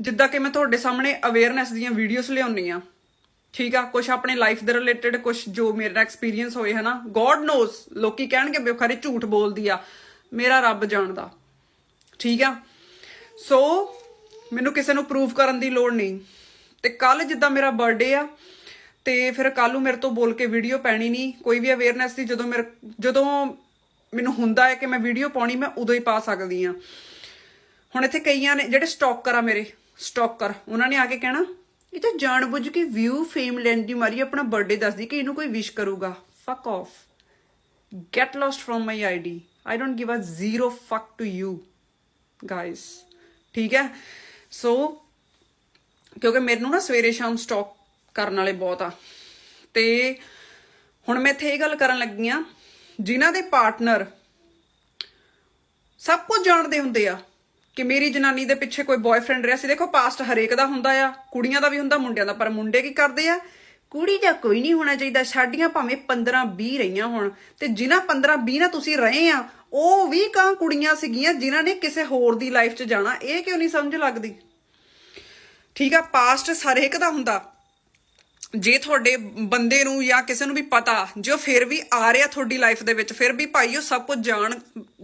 ਜਿੱਦਾਂ ਕਿ ਮੈਂ ਤੁਹਾਡੇ ਸਾਹਮਣੇ ਅਵੇਅਰਨੈਸ ਦੀਆਂ ਵੀਡੀਓਜ਼ ਲਿਆਉਣੀ ਆ। ਠੀਕ ਆ? ਕੁਝ ਆਪਣੇ ਲਾਈਫ ਦੇ ਰਿਲੇਟਡ ਕੁਝ ਜੋ ਮੇਰੇ ਨਾਲ ਐਕਸਪੀਰੀਅੰਸ ਹੋਏ, ਹਨਾ? ਗੋਡ ਨੋਸ ਲੋਕੀ ਕਹਿਣਗੇ ਵੀ ਝੂਠ ਬੋਲਦੀ ਆ। ਮੇਰਾ ਰੱਬ ਜਾਣਦਾ। ਠੀਕ ਆ? ਸੋ ਮੈਨੂੰ ਕਿਸੇ ਨੂੰ ਪ੍ਰੂਫ ਕਰਨ ਦੀ ਲੋੜ ਨਹੀਂ। ਤੇ ਕੱਲ ਜਿੱਦਾਂ ਮੇਰਾ ਬਰਥਡੇ ਆ, ਤੇ ਫਿਰ ਕੱਲ ਨੂੰ ਮੇਰੇ ਤੋਂ ਬੋਲ ਕੇ ਵੀਡੀਓ ਪੈਣੀ ਨਹੀਂ। ਕੋਈ ਵੀ ਅਵੇਅਰਨੈਸ ਦੀ ਜਦੋਂ ਮੇਰੇ, ਜਦੋਂ ਮੈਨੂੰ ਹੁੰਦਾ ਹੈ ਕਿ ਮੈਂ ਵੀਡੀਓ ਪਾਉਣੀ, ਮੈਂ ਉਦੋਂ ਹੀ ਪਾ ਸਕਦੀ ਆ। ਹੁਣ ਇੱਥੇ ਕਈਆਂ ਨੇ, ਜਿਹੜੇ ਸਟਾਕਰ ਆ ਮੇਰੇ ਸਟਾਕਰ ਉਹਨਾਂ ਨੇ ਆ ਕੇ ਕਹਿਣਾ, ਇਹ ਤਾਂ ਜਾਣਬੁੱਝ ਕੇ ਵਿਊ ਫੇਮ ਲੈਣ ਦੀ ਮਾਰੀ, ਆਪਣਾ ਬਰਥਡੇ ਦੱਸਦੀ ਕਿ ਇਹਨੂੰ ਕੋਈ ਵਿਸ਼ ਕਰੂਗਾ। Fuck off get lost from my id i don't give a zero fuck to you, guys. ਠੀਕ ਹੈ? ਸੋ ਕਿਉਂਕਿ ਮੈਨੂੰ ਨਾ ਸਵੇਰੇ ਸ਼ਾਮ ਸਟਾਕ ਕਰਨ ਵਾਲੇ ਬਹੁਤ ਆ। ਤੇ ਹੁਣ ਮੈਂ ਇੱਥੇ ਇਹ ਗੱਲ ਕਰਨ ਲੱਗੀ ਆ, ਜਿਨ੍ਹਾਂ ਦੇ ਪਾਰਟਨਰ ਸਭ ਕੁਝ ਜਾਣਦੇ ਹੁੰਦੇ ਆ। ਕਿ ਮੇਰੀ ਜਨਾਨੀ ਦੇ ਪਿੱਛੇ ਕੋਈ ਬॉयਫ੍ਰੈਂਡ ਰਿਹਾ ਸੀ। ਦੇਖੋ ਪਾਸਟ ਹਰੇਕ ਦਾ ਹੁੰਦਾ ਆ, ਕੁੜੀਆਂ ਦਾ ਵੀ ਹੁੰਦਾ, ਮੁੰਡਿਆਂ ਦਾ, ਪਰ ਮੁੰਡੇ ਕੀ ਕਰਦੇ ਆ? ਕੁੜੀ ਦਾ ਕੋਈ ਨਹੀਂ ਹੋਣਾ ਚਾਹੀਦਾ। ਸਾਡੀਆਂ ਭਾਵੇਂ 15 20 ਰਹੀਆਂ ਹੋਣ ਤੇ ਜਿਨ੍ਹਾਂ 15 20 ਨਾਲ ਤੁਸੀਂ ਰਹੇ ਆ, ਉਹ ਵੀ ਕਾਂ ਕੁੜੀਆਂ ਸੀਗੀਆਂ ਜਿਨ੍ਹਾਂ ਨੇ ਕਿਸੇ ਹੋਰ ਦੀ ਲਾਈਫ 'ਚ ਜਾਣਾ। ਇਹ ਕਿਉਂ ਨਹੀਂ ਸਮਝ ਲੱਗਦੀ? ਠੀਕ ਆ ਪਾਸਟ ਹਰੇਕ ਦਾ ਹੁੰਦਾ। ਜੇ ਤੁਹਾਡੇ ਬੰਦੇ ਨੂੰ ਜਾਂ ਕਿਸੇ ਨੂੰ ਵੀ ਪਤਾ ਜੋ ਫਿਰ ਵੀ ਆ ਰਿਹਾ ਤੁਹਾਡੀ ਲਾਈਫ ਦੇ ਵਿੱਚ, ਫਿਰ ਵੀ ਭਾਈ ਉਹ ਸਭ ਕੁਝ ਜਾਣ,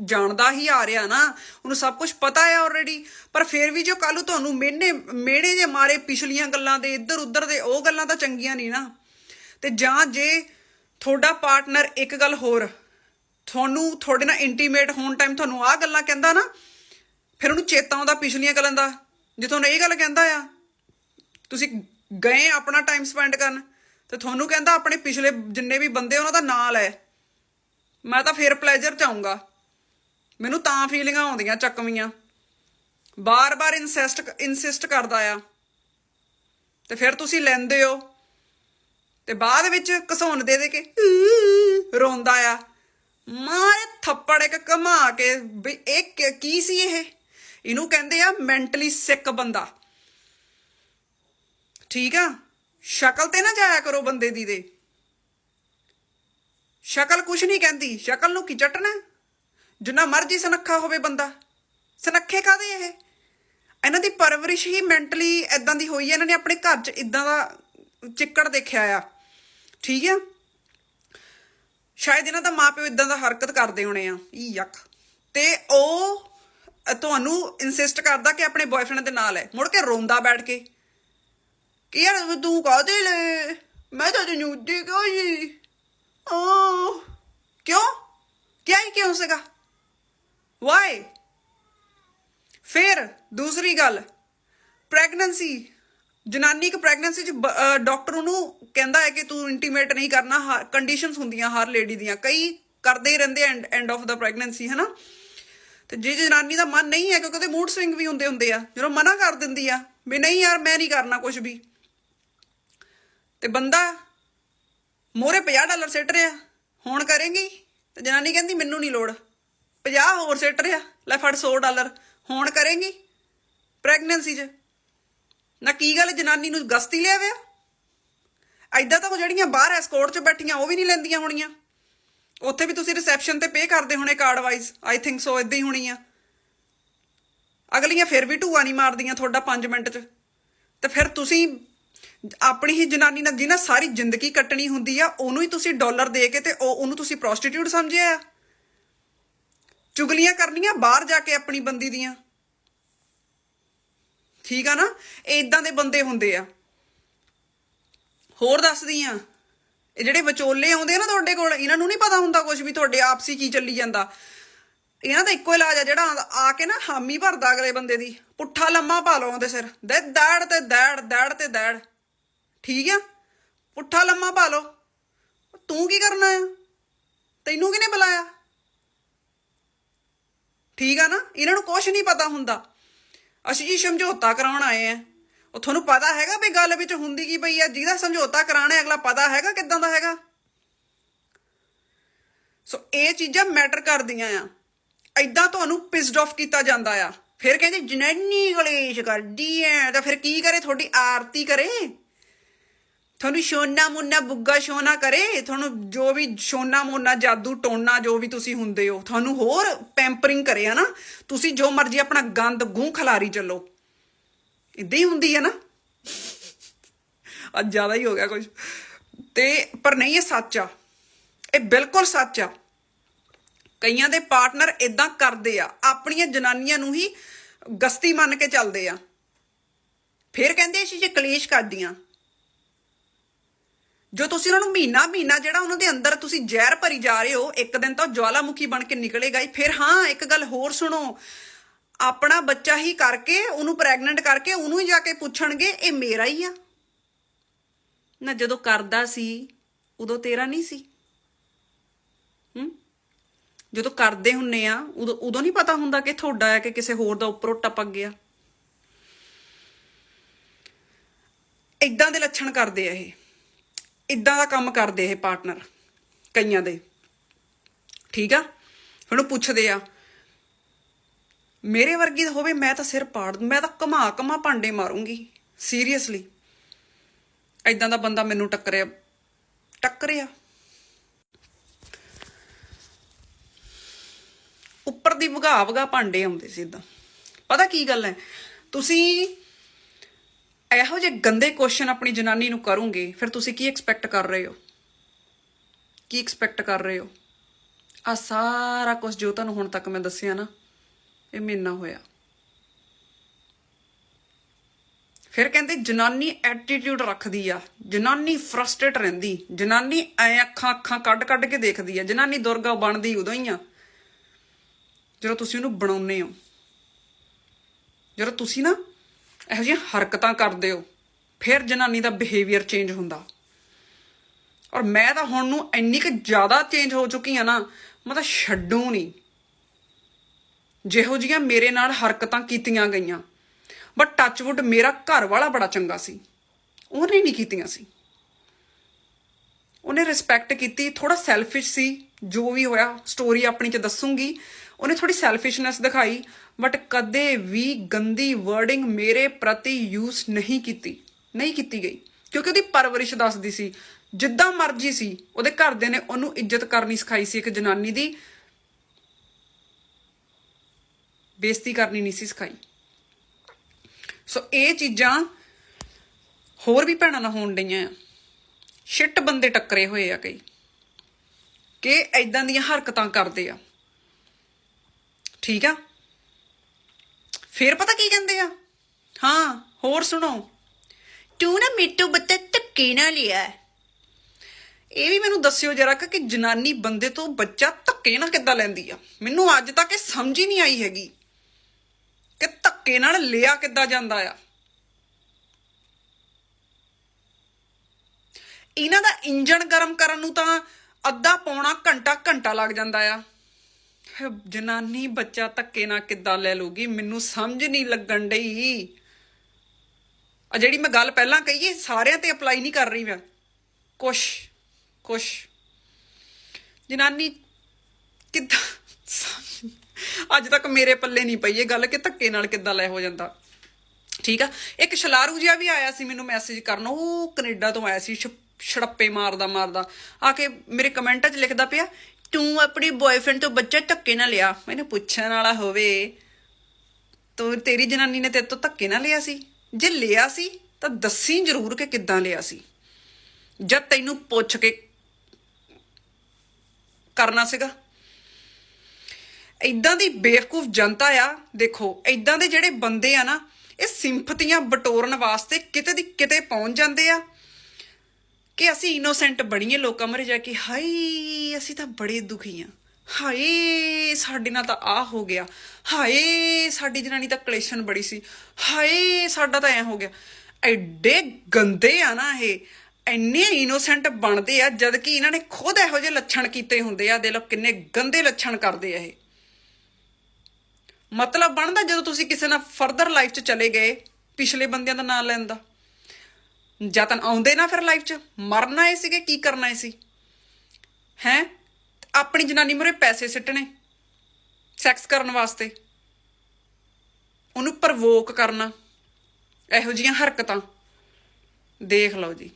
ਜਾਣਦਾ ਹੀ ਆ ਰਿਹਾ ਨਾ, ਉਹਨੂੰ ਸਭ ਕੁਝ ਪਤਾ ਹੈ ਆਲਰੇਡੀ ਪਰ ਫਿਰ ਵੀ ਜੋ ਕੱਲੂ ਤੁਹਾਨੂੰ ਮੇਨੇ ਮੇੜੇ ਜੇ ਮਾਰੇ ਪਿਛਲੀਆਂ ਗੱਲਾਂ ਦੇ ਇੱਧਰ ਉੱਧਰ ਦੇ, ਉਹ ਗੱਲਾਂ ਤਾਂ ਚੰਗੀਆਂ ਨਹੀਂ ਨਾ। ਤੇ ਜਾਂ ਜੇ ਤੁਹਾਡਾ ਪਾਰਟਨਰ ਇੱਕ ਗੱਲ ਹੋਰ, ਤੁਹਾਨੂੰ, ਤੁਹਾਡੇ ਨਾਲ ਇੰਟੀਮੇਟ ਹੋਣ ਟਾਈਮ ਤੁਹਾਨੂੰ ਆਹ ਗੱਲਾਂ ਕਹਿੰਦਾ ਨਾ, ਫਿਰ ਉਹਨੂੰ ਚੇਤਾ ਆਉਂਦਾ ਪਿਛਲੀਆਂ ਗੱਲਾਂ ਦਾ, ਜੇ ਤੁਹਾਨੂੰ ਇਹ ਗੱਲ ਕਹਿੰਦਾ ਆ, ਤੁਸੀਂ ਗਏ ਆਪਣਾ ਟਾਈਮ ਸਪੈਂਡ ਕਰਨ, ਤੇ ਤੁਹਾਨੂੰ ਕਹਿੰਦਾ ਆਪਣੇ ਪਿਛਲੇ ਜਿੰਨੇ ਵੀ ਬੰਦੇ ਉਹਨਾਂ ਦਾ ਨਾਂ ਲੈ। ਮੈਂ ਤਾਂ ਫੇਰ ਪਲੇਜਰ 'ਚ ਚਾਹੂੰਗਾ ਮੈਨੂੰ ਤਾਂ ਫੀਲਿੰਗਾਂ ਆਉਂਦੀਆਂ ਚੱਕਵੀਆਂ। ਬਾਰ-ਬਾਰ ਇਨਸਿਸਟ ਇਨਸਿਸਟ ਕਰਦਾ ਆ। ਤੇ ਫਿਰ ਤੁਸੀਂ ਲੈਂਦੇ ਹੋ। ਤੇ ਬਾਅਦ ਵਿੱਚ ਘਸੋਣ ਦੇ ਦੇ ਕੇ ਰੋਂਦਾ ਆ। ਮਾਰੇ ਥੱਪੜ ਇੱਕ ਕਮਾ ਕੇ ਵੀ ਇਹ ਕੀ- ਕੀ ਸੀ ਇਹ? ਇਹਨੂੰ ਕਹਿੰਦੇ ਆ ਮੈਂਟਲੀ ਸਿੱਕ ਬੰਦਾ। ਠੀਕ ਆ? ਸ਼ਕਲ ਤੇ ਨਾ ਜਾਇਆ ਕਰੋ ਬੰਦੇ ਦੀ ਦੇ। ਸ਼ਕਲ ਕੁਛ ਨਹੀਂ ਕਹਿੰਦੀ। ਸ਼ਕਲ ਨੂੰ ਕੀ ਚਟਣਾ ਜਿੰਨਾ ਮਰਜ਼ੀ ਸਨੱਖਾ ਹੋਵੇ ਬੰਦਾ। ਸਨੱਖੇ ਕਾਦੇ ਇਹ? ਇਹਨਾਂ ਦੀ ਪਰਵਰਿਸ਼ ਹੀ ਮੈਂਟਲੀ ਐਦਾਂ ਦੀ ਹੋਈ ਹੈ ਇਹਨਾਂ ਨੇ ਆਪਣੇ ਘਰ 'ਚ ਇਦਾਂ ਦਾ ਚਿੱਕੜ ਦੇਖਿਆ ਆ। ਠੀਕ ਆ? ਸ਼ਾਇਦ ਇਹਨਾਂ ਦਾ ਮਾਪਿਓ ਇਦਾਂ ਦਾ ਹਰਕਤ ਕਰਦੇ ਹੋਣੇ ਆ। ਈ ਯਕ। ਤੇ ਉਹ ਤੁਹਾਨੂੰ ਇਨਸਿਸਟ ਕਰਦਾ ਕਿ ਆਪਣੇ ਬॉयਫ੍ਰੈਂਡ ਦੇ ਨਾਲ ਹੈ। ਮੁੜ ਕੇ ਰੋਂਦਾ ਬੈਠ ਕੇ। ਯਾਰ ਤੂੰ ਕਾਹਦੇ ਲੈ ਮੈਂ ਤਾਂ ਤੈਨੂੰ ਉੱਤੇ ਕਿਉਂ ਜੀ ਓ ਕਿਉਂ ਕਿਆ ਹੀ ਕਿਉਂ ਸੀਗਾ ਵਾਈ ਫਿਰ ਦੂਸਰੀ ਗੱਲ ਪ੍ਰੈਗਨੈਂਸੀ ਜਨਾਨੀ ਇੱਕ ਪ੍ਰੈਗਨੈਂਸੀ ਚ ਡਾਕਟਰ ਉਹਨੂੰ ਕਹਿੰਦਾ ਹੈ ਕਿ ਤੂੰ ਇੰਟੀਮੇਟ ਨਹੀਂ ਕਰਨਾ ਕੰਡੀਸ਼ਨਸ ਹੁੰਦੀਆਂ ਹਰ ਲੇਡੀ ਦੀਆਂ ਕਈ ਕਰਦੇ ਹੀ ਰਹਿੰਦੇ end end of the pregnancy ਹੈ ਨਾ ਤੇ ਜੇ ਜਨਾਨੀ ਦਾ ਮਨ ਨਹੀਂ ਹੈ ਕਿਉਂਕਿ ਉਹਦੇ ਮੂਡ ਸਵਿੰਗ ਵੀ ਹੁੰਦੇ ਹੁੰਦੇ ਆ ਜਦੋਂ ਮਨਾ ਕਰ ਦਿੰਦੀ ਆ ਵੀ ਨਹੀਂ ਯਾਰ ਮੈਂ ਨਹੀਂ ਕਰਨਾ ਕੁਝ ਵੀ ਤੇ ਬੰਦਾ ਮੋਰੇ 50 ਡਾਲਰ ਸਿੱਟ ਰਿਹਾ, ਹੁਣ ਕਰੇਗੀ? ਤੇ ਜਨਾਨੀ ਕਹਿੰਦੀ, ਮੈਨੂੰ ਨਹੀਂ ਲੋੜ। 50 ਹੋਰ ਸਿੱਟ ਰਿਹਾ, ਲੈ ਫੜ 100 ਡਾਲਰ। ਹੁਣ ਕਰੇਗੀ ਪ੍ਰੈਗਨੈਂਸੀ 'ਚ? ਨਾ ਕੀ ਗੱਲ ਜਨਾਨੀ ਨੂੰ ਗਸਤੀ ਲਿਆ ਵਿਆ ਐਦਾਂ ਤਾਂ ਉਹ ਜਿਹੜੀਆਂ ਬਾਹਰ ਐਸਕੋਰਟ 'ਚ ਬੈਠੀਆਂ, ਉਹ ਵੀ ਨਹੀਂ ਲੈਂਦੀਆਂ ਹੋਣੀਆਂ। ਉੱਥੇ ਵੀ ਤੁਸੀਂ ਰਿਸੈਪਸ਼ਨ ਤੇ ਪੇ ਕਰਦੇ ਹੋਣੇ card wise I think so ਇਦਾਂ ਹੀ ਹੋਣੀ ਆ ਅਗਲੀਆਂ ਫਿਰ ਵੀ ਢੂਆ ਨਹੀਂ ਮਾਰਦੀਆਂ ਤੁਹਾਡਾ 5 ਮਿੰਟ 'ਚ। ਤੇ ਫਿਰ ਤੁਸੀਂ ਆਪਣੀ ਹੀ ਜਨਾਨੀ ਨਾਲ ਜਿਹਨਾਂ ਸਾਰੀ ਜ਼ਿੰਦਗੀ ਕੱਟਣੀ ਹੁੰਦੀ ਆ, ਉਹਨੂੰ ਹੀ ਤੁਸੀਂ ਡਾਲਰ ਦੇ ਕੇ ਤੇ ਉਹ, ਉਹਨੂੰ ਤੁਸੀਂ ਪ੍ਰੋਸਟੀਟਿਊਟ ਸਮਝਿਆ ਆ? ਚੁਗਲੀਆਂ ਕਰਨੀਆਂ ਬਾਹਰ ਜਾ ਕੇ ਆਪਣੀ ਬੰਦੀ ਦੀਆਂ। ਠੀਕ ਆ ਨਾ? ਇਹ ਇਦਾਂ ਦੇ ਬੰਦੇ ਹੁੰਦੇ ਆ। ਹੋਰ ਦੱਸਦੀ ਆ, ਇਹ ਜਿਹੜੇ ਵਿਚੋਲੇ ਆਉਂਦੇ ਆ ਨਾ ਤੁਹਾਡੇ ਕੋਲ, ਇਹਨਾਂ ਨੂੰ ਨਹੀਂ ਪਤਾ ਹੁੰਦਾ ਕੁਝ ਵੀ ਤੁਹਾਡੇ ਆਪਸੀ ਕੀ ਚੱਲੀ ਜਾਂਦਾ। ਇਹਨਾਂ ਦਾ ਇੱਕੋ ਇਲਾਜ ਆ ਜਿਹੜਾ ਆ- ਆ ਕੇ ਨਾ ਹਾਮੀ ਭਰਦਾ ਅਗਲੇ ਬੰਦੇ ਦੀ। ਪੁੱਠਾ ਲੰਮਾ ਪਾ ਲਓ ਉਹਦੇ ਸਿਰ। ਦੇ ਦੜ ਤੇ ਦੜ ਦੜ ਤੇ ਦੜ। ਠੀਕ ਆ? ਪੁੱਠਾ ਲੰਮਾ ਪਾ ਲਓ। ਤੂੰ ਕੀ ਕਰਨਾ ਆ? ਤੈਨੂੰ ਕਿਹਨੇ ਬੁਲਾਇਆ? ਠੀਕ ਆ ਨਾ? ਇਹਨਾਂ ਨੂੰ ਕੁਝ ਨਹੀਂ ਪਤਾ ਹੁੰਦਾ। ਅਸੀਂ ਜੀ ਸਮਝੌਤਾ ਕਰਾਉਣ ਆਏ ਆ। ਉਹ ਤੁਹਾਨੂੰ ਪਤਾ ਹੈਗਾ ਵੀ ਗੱਲ ਵਿੱਚ ਹੁੰਦੀ ਕੀ ਪਈ ਆ? ਜਿਹਦਾ ਸਮਝੌਤਾ ਕਰਾਣਾ ਅਗਲਾ ਪਤਾ ਹੈਗਾ ਕਿਦਾਂ ਦਾ ਹੈਗਾ? ਸੋ ਇਹ ਚੀਜ਼ਾਂ ਮੈਟਰ ਕਰਦੀਆਂ ਆ। ਐਦਾਂ ਤੁਹਾਨੂੰ ਪਿਸਡ ਆਫ ਕੀਤਾ ਜਾਂਦਾ ਆ। ਫਿਰ ਕਹਿੰਦੇ, ਜਨਨੀ ਕਲੇਸ਼ ਕਰਦੀ ਐ। ਤਾਂ ਫਿਰ ਕੀ ਕਰੇ? ਤੁਹਾਡੀ ਆਰਤੀ ਕਰੇ? ਤੁਹਾਨੂੰ ਸ਼ੋਨਾ ਮੁੰਨਾ ਬੁੱਗਾ ਸ਼ੋਨਾ ਕਰੇ, ਤੁਹਾਨੂੰ ਜੋ ਵੀ ਸ਼ੋਨਾ ਮੋਨਾ, ਜਾਦੂ ਟੋਨਾ, ਜੋ ਵੀ ਤੁਸੀਂ ਹੁੰਦੇ ਹੋ, ਤੁਹਾਨੂੰ ਹੋਰ ਪੈਂਪਰਿੰਗ ਕਰੇ, ਹਨਾ? ਤੁਸੀਂ ਜੋ ਮਰਜ਼ੀ ਆਪਣਾ ਗੰਦ ਗੂੰ ਖਲਾਰੀ ਚੱਲੋ। ਇਦਾਂ ਹੀ ਹੁੰਦੀ ਹੈ ਨਾ? ਅੱਜ ਜ਼ਿਆਦਾ ਹੀ ਹੋ ਗਿਆ ਕੁਝ ਤੇ, ਪਰ ਨਹੀਂ, ਇਹ ਸੱਚ ਆ। ਇਹ ਬਿਲਕੁਲ ਸੱਚ ਆ। ਕਈਆਂ ਦੇ ਪਾਰਟਨਰ ਇਦਾਂ ਕਰਦੇ ਆ, ਆਪਣੀਆਂ ਜਨਾਨੀਆਂ ਨੂੰ ਹੀ ਗਸਤੀ ਮੰਨ ਕੇ ਚੱਲਦੇ ਆ। ਫਿਰ ਕਹਿੰਦੇ ਅਸੀਂ ਜੇ ਕਲੇਸ਼ ਕਰਦੀਆਂ। ਜੋ ਤੁਸੀਂ ਉਹਨਾਂ ਨੂੰ ਮਹੀਨਾ ਮਹੀਨਾ ਜਿਹੜਾ ਉਹਨਾਂ ਦੇ ਅੰਦਰ ਤੁਸੀਂ ਜ਼ਹਿਰ ਭਰੀ ਜਾ ਰਹੇ ਹੋ, ਇੱਕ ਦਿਨ ਤਾਂ ਉਹ ਜਵਾਲਾਮੁਖੀ ਬਣ ਕੇ ਨਿਕਲੇਗਾ ਹੀ। ਫਿਰ ਹਾਂ, ਇੱਕ ਗੱਲ ਹੋਰ ਸੁਣੋ। ਆਪਣਾ ਬੱਚਾ ਹੀ ਕਰਕੇ, ਉਹਨੂੰ ਪ੍ਰੈਗਨੈਂਟ ਕਰਕੇ ਉਹਨੂੰ ਹੀ ਜਾ ਕੇ ਪੁੱਛਣਗੇ, ਇਹ ਮੇਰਾ ਹੀ ਆ। ਨਾ ਜਦੋਂ ਕਰਦਾ ਸੀ, ਉਦੋਂ ਤੇਰਾ ਨਹੀਂ ਸੀ। ਹੂੰ? ਜਦੋਂ ਕਰਦੇ ਹੁੰਨੇ ਆ, ਉਦੋਂ ਉਦੋਂ ਨਹੀਂ ਪਤਾ ਹੁੰਦਾ ਕਿ ਤੁਹਾਡਾ ਆ ਕਿ ਕਿਸੇ ਹੋਰ ਦਾ ਉੱਪਰੋਂ ਟਪਕ ਗਿਆ। ਇਦਾਂ ਦੇ ਲੱਛਣ ਕਰਦੇ ਆ ਇਹ। ਇਦਾਂ ਦਾ ਕੰਮ ਕਰਦੇ ਇਹ ਪਾਰਟਨਰ ਕਈਆਂ ਦੇ। ਠੀਕ ਆ? ਹੁਣ ਉਹ ਪੁੱਛਦੇ ਆ, ਮੇਰੇ ਵਰਗੀ ਹੋਵੇ, ਮੈਂ ਤਾਂ ਸਿਰ ਪਾੜ, ਮੈਂ ਤਾਂ ਕਮਾ ਕਮਾ ਭਾਂਡੇ ਮਾਰੂੰਗੀ ਸੀਰੀਅਸਲੀ ਇਦਾਂ ਦਾ ਬੰਦਾ ਮੈਨੂੰ ਟੱਕਰਿਆ ਟੱਕਰਿਆ। ਉੱਪਰ ਦੀ ਵਗਾ ਵਗਾ ਭਾਂਡੇ ਆਉਂਦੇ ਸੀ ਇਦਾਂ ਪਤਾ ਕੀ ਗੱਲ ਹੈ? ਤੁਸੀਂ ਇਹੋ ਜਿਹੇ ਗੰਦੇ ਕੁਐਸਚਨ ਆਪਣੀ ਜਨਾਨੀ ਨੂੰ ਕਰੋਗੇ, ਫਿਰ ਤੁਸੀਂ ਕੀ ਐਕਸਪੈਕਟ ਕਰ ਰਹੇ ਹੋ? ਕੀ ਐਕਸਪੈਕਟ ਕਰ ਰਹੇ ਹੋ? ਆ ਸਾਰਾ ਕੁਝ ਜੋ ਤੁਹਾਨੂੰ ਹੁਣ ਤੱਕ ਮੈਂ ਦੱਸਿਆ ਨਾ, ਇਹ ਮੇਨਾ ਹੋਇਆ। ਫਿਰ ਕਹਿੰਦੇ, ਜਨਾਨੀ ਐਟੀਟਿਊਡ ਰੱਖਦੀ ਆ, ਜਨਾਨੀ ਫਰਸਟ੍ਰੇਟ ਰਹਿੰਦੀ, ਜਨਾਨੀ ਐ ਅੱਖਾਂ ਅੱਖਾਂ ਕੱਢ ਕੱਢ ਕੇ ਦੇਖਦੀ ਆ, ਜਨਾਨੀ ਦੁਰਗਾ ਬਣਦੀ ਉਦੋਂ ਹੀ ਆ। ਜਦੋਂ ਤੁਸੀਂ ਉਹਨੂੰ ਬਣਾਉਨੇ ਹੋ, ਜਦੋਂ ਤੁਸੀਂ ਨਾ ਇਹੋ ਜਿਹੀਆਂ ਹਰਕਤਾਂ ਕਰਦੇ ਹੋ, ਫਿਰ ਜਨਾਨੀ ਦਾ ਬਿਹੇਵੀਅਰ ਚੇਂਜ ਹੁੰਦਾ। ਔਰ ਮੈਂ ਤਾਂ ਹੁਣ ਨੂੰ ਇੰਨੀ ਕੁ ਜ਼ਿਆਦਾ ਚੇਂਜ ਹੋ ਚੁੱਕੀ ਆ ਨਾ, ਮੈਂ ਤਾਂ ਛੱਡੂ ਨਹੀਂ ਜਿਹੋ ਜੀਆਂ ਮੇਰੇ ਨਾਲ ਹਰਕਤਾਂ ਕੀਤੀਆਂ ਗਈਆਂ ਬਟ ਟੱਚਵੁੱਡ ਮੇਰਾ ਘਰ ਵਾਲਾ ਬੜਾ ਚੰਗਾ ਸੀ। ਉਹਨੇ ਨਹੀਂ ਕੀਤੀਆਂ ਸੀ। ਉਹਨੇ ਰਿਸਪੈਕਟ ਕੀਤੀ ਥੋੜਾ ਸੈਲਫਿਸ਼ ਸੀ, ਜੋ ਵੀ ਹੋਇਆ ਸਟੋਰੀ ਆਪਣੀ ਚ ਦੱਸੂਗੀ। ਉਹਨੇ ਥੋੜੀ ਸੈਲਫਿਸ਼ਨੈਸ ਦਿਖਾਈ ਬਟ ਕਦੇ ਵੀ ਗੰਦੀ ਵਰਡਿੰਗ ਮੇਰੇ ਪ੍ਰਤੀ ਯੂਜ਼ ਨਹੀਂ ਕੀਤੀ ਨਹੀਂ ਕੀਤੀ ਗਈ। ਕਿਉਂਕਿ ਉਹਦੀ ਪਰਵਰਿਸ਼ ਦੱਸਦੀ ਸੀ, ਜਿੱਦਾਂ ਮਰਜ਼ੀ ਸੀ, ਉਹਦੇ ਘਰਦਿਆਂ ਨੇ ਉਹਨੂੰ ਇੱਜ਼ਤ ਕਰਨੀ ਸਿਖਾਈ ਸੀ ਇੱਕ ਜਨਾਨੀ ਦੀ। ਬੇਇੱਜ਼ਤੀ ਕਰਨੀ ਨਹੀਂ ਸੀ ਸਿਖਾਈ। ਸੋ ਇਹ ਚੀਜ਼ਾਂ ਹੋਰ ਵੀ ਭੈਣਾਂ ਨਾਲ ਹੋਣ ਡਈਆਂ ਆ। ਸ਼ਿੱਟ ਬੰਦੇ ਟੱਕਰੇ ਹੋਏ ਆ ਕਈ। ਕਿ ਐਦਾਂ ਦੀਆਂ ਹਰਕਤਾਂ ਕਰਦੇ ਆ। ਠੀਕ ਆ? ਫਿਰ ਪਤਾ ਕੀ ਕਹਿੰਦੇ ਆ? ਹਾਂ, ਹੋਰ ਸੁਣੋ। ਤੂੰ ਨਾ ਮਿੱਟੂ ਬੱਤੇ ਧੱਕੇ ਨਾ ਲਿਆ ਇਹ ਵੀ ਮੈਨੂੰ ਦੱਸਿਓ ਜਰਾ ਕਿ ਜਨਾਨੀ ਬੰਦੇ ਤੋਂ ਬੱਚਾ ਧੱਕੇ ਨਾਲ ਕਿੱਦਾਂ ਲੈਂਦੀ ਆ? ਮੈਨੂੰ ਅੱਜ ਤੱਕ ਇਹ ਸਮਝ ਹੀ ਨਹੀਂ ਆਈ ਹੈਗੀ ਕਿ ਧੱਕੇ ਨਾਲ ਲਿਆ ਕਿੱਦਾਂ ਜਾਂਦਾ ਆ। ਇਹਨਾਂ ਦਾ ਇੰਜਣ ਗਰਮ ਕਰਨ ਨੂੰ ਤਾਂ ਅੱਧਾ ਪੌਣਾ ਘੰਟਾ ਘੰਟਾ ਲੱਗ ਜਾਂਦਾ ਆ। ਜਨਾਨੀ, ਬੱਚਾ ਧੱਕੇ ਨਾਲ ਕਿੱਦਾਂ ਲੈ ਲੂਗੀ ਮੈਨੂੰ ਸਮਝ ਨਹੀਂ ਲੱਗਣ ਡਈ। ਆ ਜਿਹੜੀ ਮੈਂ ਗੱਲ ਪਹਿਲਾਂ ਕਹੀ ਇਹ ਸਾਰਿਆਂ ਤੇ ਅਪਲਾਈ ਨਹੀਂ ਕਰ ਰਹੀ ਮੈਂ। ਕੁਛ ਕੁਛ। ਜਨਾਨੀ, ਕਿੱਦਾਂ ਅੱਜ ਤੱਕ ਮੇਰੇ ਪੱਲੇ ਨਹੀਂ ਪਈ ਇਹ ਗੱਲ ਕਿ ਧੱਕੇ ਨਾਲ ਕਿੱਦਾਂ ਲੈ ਹੋ ਜਾਂਦਾ। ਠੀਕ ਆ? ਇੱਕ ਸ਼ਲਾਰੂ ਜਿਹਾ ਵੀ ਆਇਆ ਸੀ ਮੈਨੂੰ ਮੈਸੇਜ ਕਰਨ, ਉਹ ਕੈਨੇਡਾ ਤੋਂ ਆਇਆ ਸੀ, ਛ- ਛੜੱਪੇ ਮਾਰਦਾ ਮਾਰਦਾ ਆ ਕੇ ਮੇਰੇ ਕਮੈਂਟਾਂ 'ਚ ਲਿਖਦਾ ਪਿਆ ਤੂੰ ਆਪਣੀ ਬॉयਫ੍ਰੈਂਡ ਤੋਂ ਬੱਚਾ ਧੱਕੇ ਨਾ ਲਿਆ। ਮੈਨੂੰ ਪੁੱਛਣ ਵਾਲਾ ਹੋਵੇ, ਤੂੰ ਤੇਰੀ ਜਨਾਨੀ ਨੇ ਤੇਰੇ ਤੋਂ ਧੱਕੇ ਨਾ ਲਿਆ ਸੀ। ਜੇ ਲਿਆ ਸੀ, ਤਾਂ ਦੱਸੀ ਜ਼ਰੂਰ ਕਿ ਕਿੱਦਾਂ ਲਿਆ ਸੀ। ਜਦ ਤੈਨੂੰ ਪੁੱਛ ਕੇ ਕਰਨਾ ਸੀਗਾ। ਇਦਾਂ ਦੀ ਬੇਵਕੂਫ ਜਨਤਾ ਆ, ਦੇਖੋ ਇਦਾਂ ਦੇ ਜਿਹੜੇ ਬੰਦੇ ਆ ਨਾ, ਇਹ ਸਿੰਪਥੀਆਂ ਬਟੋਰਨ ਵਾਸਤੇ ਕਿਤੇ ਦੀ ਕਿਤੇ ਪਹੁੰਚ ਜਾਂਦੇ ਆ। ਕਿ ਅਸੀਂ ਇਨੋਸੈਂਟ ਬਣੀਏ ਲੋਕਾਂ ਮਰੇ ਜਾ ਕੇ ਹਾਈ ਹਾਏ ਅਸੀਂ ਤਾਂ ਬੜੇ ਦੁਖੀ ਆ। ਹਾਏ, ਸਾਡੇ ਨਾਲ ਤਾਂ ਆ ਹੋ ਗਿਆ। ਹਾਏ, ਸਾਡੀ ਜਨਾਨੀ ਤਾਂ ਕਲੇਸ਼ਨ ਬੜੀ ਸੀ। ਹਾਏ, ਸਾਡਾ ਤਾਂ ਐ ਹੋ ਗਿਆ। ਐਡੇ ਗੰਦੇ ਆ ਨਾ ਇਹ। ਇੰਨੇ ਇਨੋਸੈਂਟ ਬਣਦੇ ਆ, ਜਦ ਕਿ ਇਹਨਾਂ ਨੇ ਖੁਦ ਇਹੋ ਜਿਹੇ ਲੱਛਣ ਕੀਤੇ ਹੁੰਦੇ ਆ। ਦੇ ਲੋ ਕਿੰਨੇ ਗੰਦੇ ਲੱਛਣ ਕਰਦੇ ਆ ਇਹ। ਮਤਲਬ ਬਣਦਾ ਜਦੋਂ ਤੁਸੀਂ ਕਿਸੇ ਨਾਲ ਫਰਦਰ ਲਾਈਫ 'ਚ ਚਲੇ ਗਏ, ਪਿਛਲੇ ਬੰਦਿਆਂ ਦਾ ਨਾਮ ਲੈਣ ਦਾ। ਜਾਂ ਤਾਂ ਆਉਂਦੇ ਨਾ ਫਿਰ ਲਾਈਫ 'ਚ। ਮਰਨਾ ਇਹ ਸੀਗੇ, ਕੀ ਕਰਨਾ ਇਹ ਸੀ? ਹੈ? ਆਪਣੀ ਜਨਾਨੀ ਮੂਹਰੇ ਪੈਸੇ ਸਿੱਟਣੇ ਸੈਕਸ ਕਰਨ ਵਾਸਤੇ। ਉਹਨੂੰ ਪ੍ਰਵੋਕ ਕਰਨਾ, ਇਹੋ ਜੀਆਂ ਹਰਕਤਾਂ। ਦੇਖ ਲਓ ਜੀ।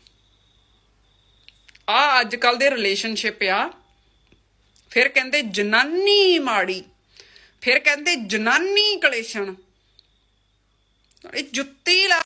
ਆ ਅੱਜ ਕੱਲ ਦੇ ਰਿਲੇਸ਼ਨਸ਼ਿਪ ਆ। ਫਿਰ ਕਹਿੰਦੇ ਜਨਾਨੀ ਮਾੜੀ। ਫਿਰ ਕਹਿੰਦੇ ਜਨਾਨੀ ਕਲੇਸ਼ਣ। ਇਹ ਜੁੱਤੀ ਲਾ